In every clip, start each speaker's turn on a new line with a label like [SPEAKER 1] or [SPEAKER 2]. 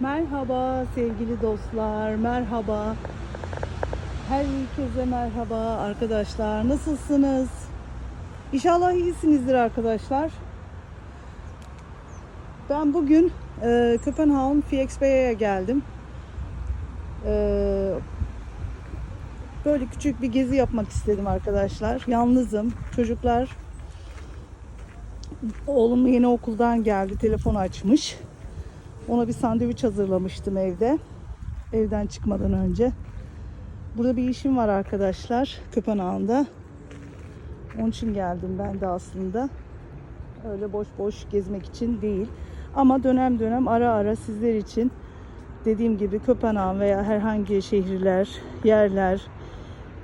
[SPEAKER 1] Merhaba sevgili dostlar, merhaba. Herkese merhaba arkadaşlar. Nasılsınız? İnşallah iyisinizdir arkadaşlar. Ben bugün e, Kopenhag'ın Fieksberg'e geldim. E, böyle küçük bir gezi yapmak istedim arkadaşlar. Yalnızım. Çocuklar oğlum yeni okuldan geldi. Telefon açmış. Ona bir sandviç hazırlamıştım evde. Evden çıkmadan önce. Burada bir işim var arkadaşlar. Köpenhamn'da. Onun için geldim ben de aslında. Öyle boş boş gezmek için değil. Ama dönem dönem ara ara sizler için dediğim gibi Köpenhamn veya herhangi şehirler, yerler,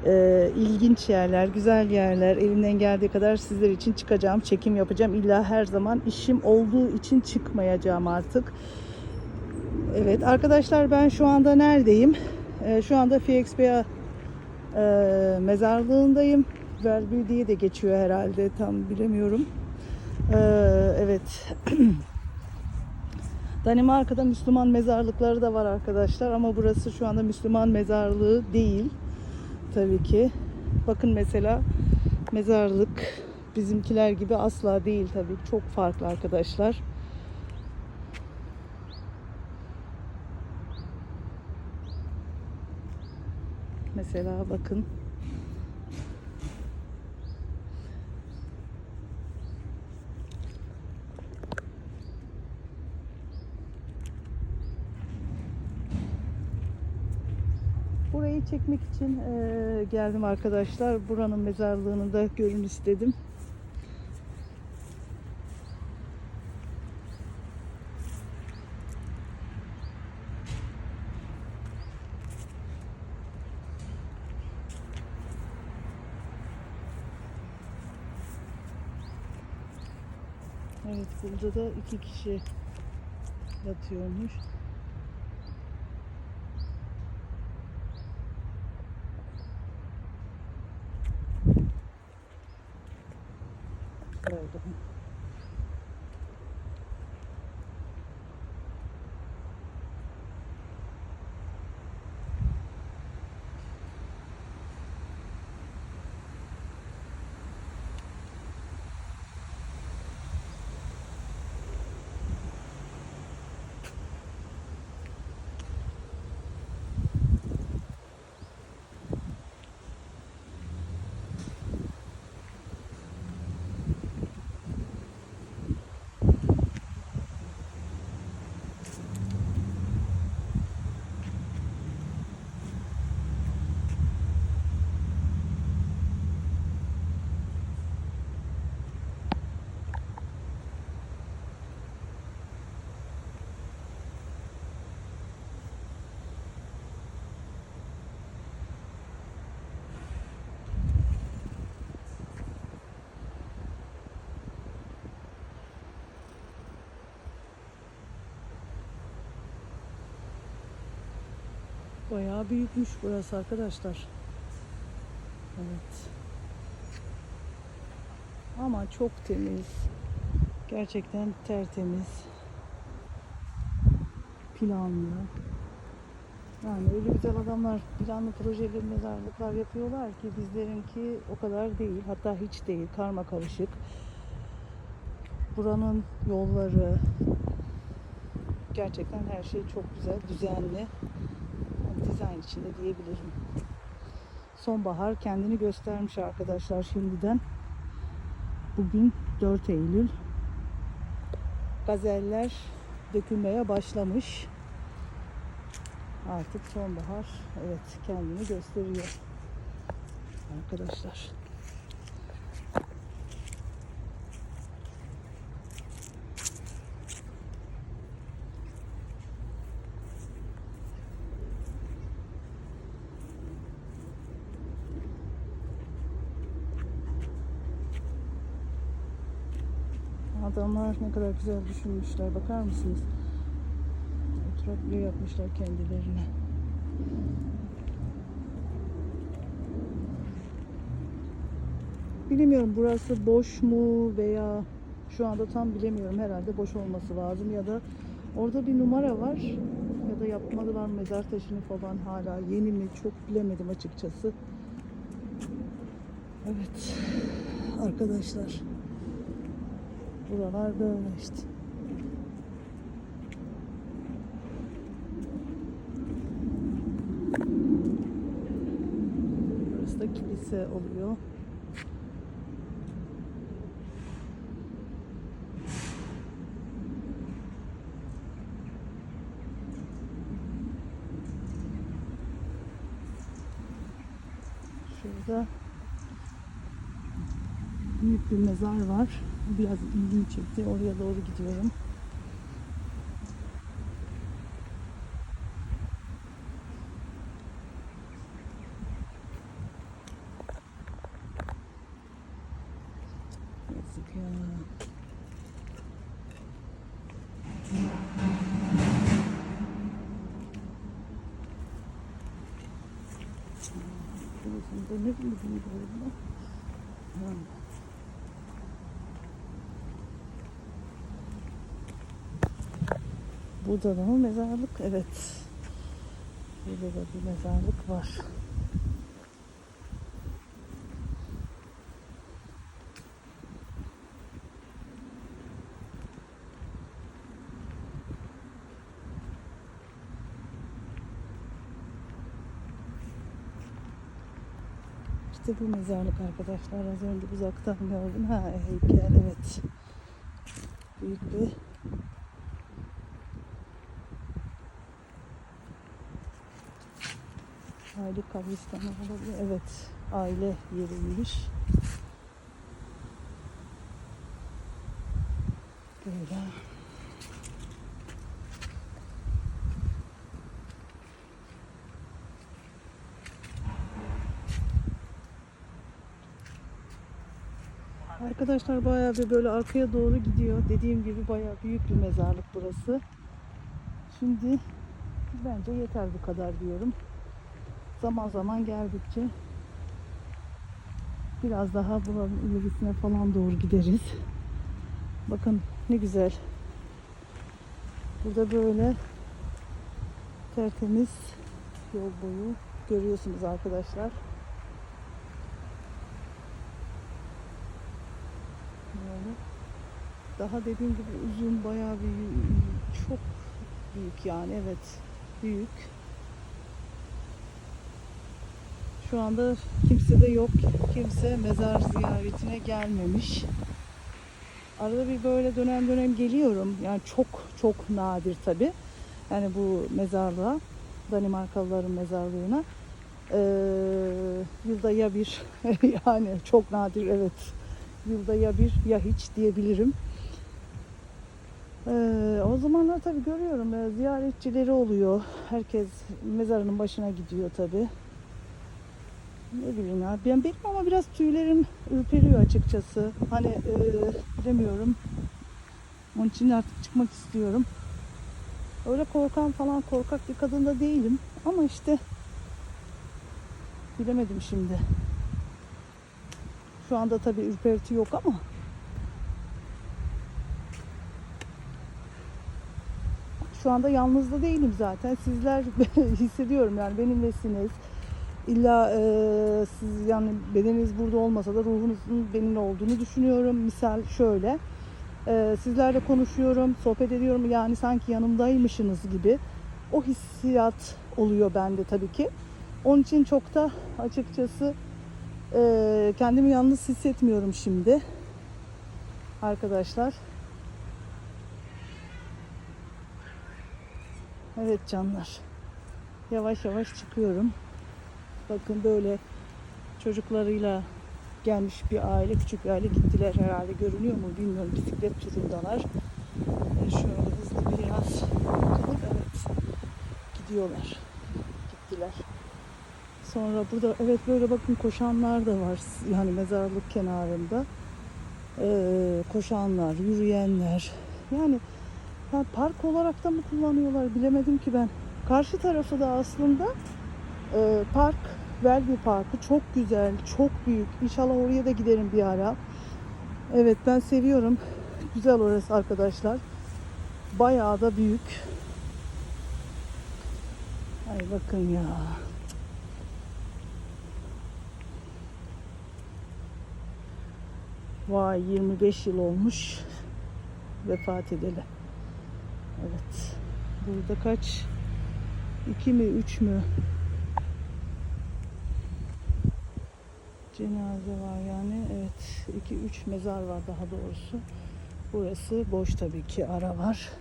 [SPEAKER 1] e, ilginç yerler, güzel yerler elimden geldiği kadar sizler için çıkacağım, çekim yapacağım. İlla her zaman işim olduğu için çıkmayacağım artık. Evet arkadaşlar ben şu anda neredeyim? Ee, şu anda Fieksbea e, mezarlığındayım. Verby diye de geçiyor herhalde tam bilemiyorum. Ee, evet. Danimarka'da Müslüman mezarlıkları da var arkadaşlar ama burası şu anda Müslüman mezarlığı değil. Tabii ki. Bakın mesela mezarlık bizimkiler gibi asla değil tabii. Çok farklı arkadaşlar. Mesela bakın. Burayı çekmek için geldim arkadaşlar. Buranın mezarlığını da görün istedim. Evet burada da iki kişi yatıyormuş. Böyle. Bayağı büyükmüş burası arkadaşlar. Evet. Ama çok temiz. Gerçekten tertemiz. Planlı. Yani öyle güzel adamlar planlı projeli mezarlıklar yapıyorlar ki bizlerinki o kadar değil. Hatta hiç değil. Karma karışık. Buranın yolları gerçekten her şey çok güzel, düzenli dizayn içinde diyebilirim. Sonbahar kendini göstermiş arkadaşlar şimdiden. Bugün 4 Eylül. Gazeller dökülmeye başlamış. Artık sonbahar evet kendini gösteriyor. Arkadaşlar. Adamlar ne kadar güzel düşünmüşler. Bakar mısınız? Oturak bile yapmışlar kendilerine. Bilmiyorum burası boş mu veya şu anda tam bilemiyorum. Herhalde boş olması lazım ya da orada bir numara var. ya da yapmadılar mezar taşını falan hala yeni mi çok bilemedim açıkçası. Evet arkadaşlar buralar böyle işte. Burası da kilise oluyor. Şurada büyük bir mezar var. Biraz ilgimi çekti. Oraya doğru gidiyorum. Yazık ya. Ne bileyim bu? Ha. Burada da mı mezarlık? Evet. Burada da bir mezarlık var. İşte bu mezarlık arkadaşlar. Az önce uzaktan gördüm. Ha heykel evet. Büyük bir aile kabristanı olabilir. Evet. Aile yeriymiş. Böyle. Arkadaşlar bayağı bir böyle arkaya doğru gidiyor. Dediğim gibi bayağı büyük bir mezarlık burası. Şimdi bence yeter bu kadar diyorum. Zaman zaman geldikçe biraz daha buranın ilerisine falan doğru gideriz. Bakın ne güzel. Burada böyle tertemiz yol boyu görüyorsunuz arkadaşlar. Böyle. Daha dediğim gibi uzun bayağı bir çok büyük yani evet büyük. Şu anda kimse de yok. Kimse mezar ziyaretine gelmemiş. Arada bir böyle dönem dönem geliyorum. Yani çok çok nadir tabi. Yani bu mezarlığa, Danimarkalıların mezarlığına. Ee, yılda ya bir yani çok nadir evet. Yılda ya bir ya hiç diyebilirim. Ee, o zamanlar tabi görüyorum e, ziyaretçileri oluyor. Herkes mezarının başına gidiyor tabi. Ne bileyim ya. Ben benim ama biraz tüylerim ürperiyor açıkçası. Hani e, bilemiyorum. Onun için artık çıkmak istiyorum. Öyle korkan falan korkak bir kadın da değilim. Ama işte bilemedim şimdi. Şu anda tabii ürperti yok ama şu anda yalnız da değilim zaten. Sizler hissediyorum yani benimlesiniz. İlla e, siz yani bedeniniz burada olmasa da ruhunuzun benimle olduğunu düşünüyorum. Misal şöyle. E, sizlerle konuşuyorum, sohbet ediyorum. Yani sanki yanımdaymışsınız gibi. O hissiyat oluyor bende tabii ki. Onun için çok da açıkçası e, kendimi yalnız hissetmiyorum şimdi. Arkadaşlar. Evet canlar. Yavaş yavaş çıkıyorum. Bakın böyle çocuklarıyla gelmiş bir aile, küçük bir aile gittiler herhalde. Görünüyor mu bilmiyorum. Bisiklet turundalar. E şöyle hızlı biraz. Evet. Gidiyorlar. Gittiler. Sonra burada evet böyle bakın koşanlar da var. Yani mezarlık kenarında. Ee, koşanlar, yürüyenler. Yani ya park olarak da mı kullanıyorlar bilemedim ki ben. Karşı tarafı da aslında e, park, Velvi Parkı çok güzel, çok büyük. İnşallah oraya da giderim bir ara. Evet ben seviyorum. Güzel orası arkadaşlar. Bayağı da büyük. Ay bakın ya. Vay 25 yıl olmuş vefat edeli. Evet. Burada kaç? 2 mi 3 mü? Cenaze var yani. Evet. 2 3 mezar var daha doğrusu. Burası boş tabii ki ara var.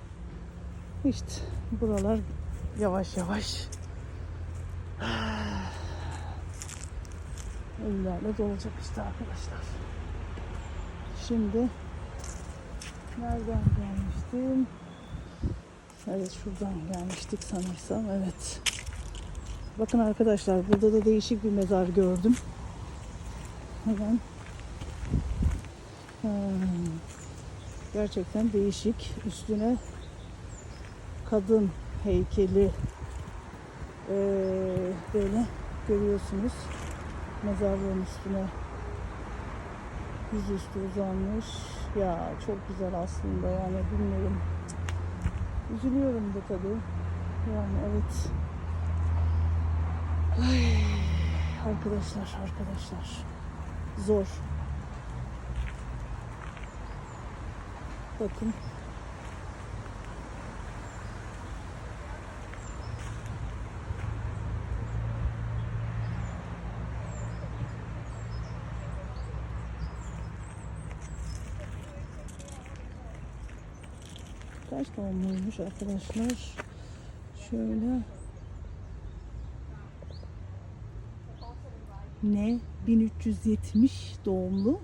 [SPEAKER 1] İşte buralar yavaş yavaş ölülerle dolacak işte arkadaşlar. Şimdi nereden gelmiştim? Evet şuradan gelmiştik sanırsam. Evet. Bakın arkadaşlar burada da değişik bir mezar gördüm. Hemen Hmm. gerçekten değişik. Üstüne kadın heykeli ee, böyle görüyorsunuz. Mezarlığın üstüne yüzüstü uzanmış. Ya çok güzel aslında yani bilmiyorum. Üzülüyorum da tabii. Yani evet. Ay, arkadaşlar arkadaşlar. Zor. Bakın. Kaç doğumluymuş arkadaşlar? Şöyle. Ne? 1370 doğumlu.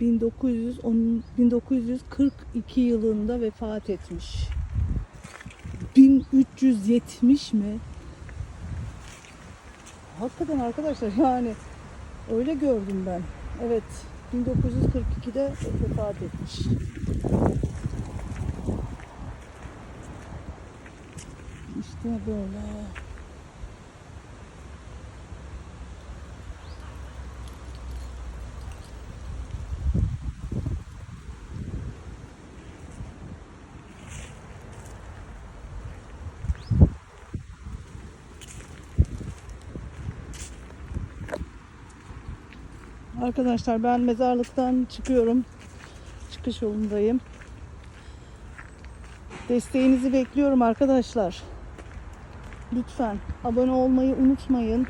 [SPEAKER 1] 1910 1942 yılında vefat etmiş. 1370 mi? Hakikaten arkadaşlar yani öyle gördüm ben. Evet 1942'de vefat etmiş. İşte böyle. Arkadaşlar ben mezarlıktan çıkıyorum. Çıkış yolundayım. Desteğinizi bekliyorum arkadaşlar. Lütfen abone olmayı unutmayın.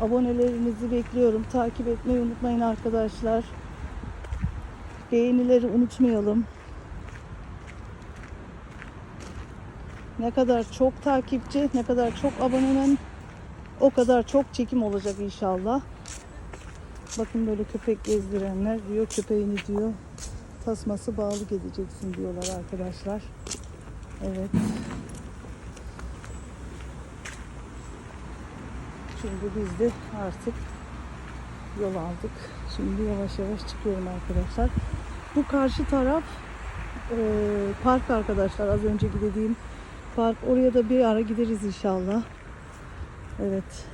[SPEAKER 1] Abonelerinizi bekliyorum. Takip etmeyi unutmayın arkadaşlar. Beğenileri unutmayalım. Ne kadar çok takipçi, ne kadar çok abonemen o kadar çok çekim olacak inşallah. Bakın böyle köpek gezdirenler diyor köpeğini diyor tasması bağlı gezeceksin diyorlar arkadaşlar. Evet. Şimdi biz de artık yol aldık. Şimdi yavaş yavaş çıkıyorum arkadaşlar. Bu karşı taraf e, park arkadaşlar. Az önceki dediğim park. Oraya da bir ara gideriz inşallah. Evet.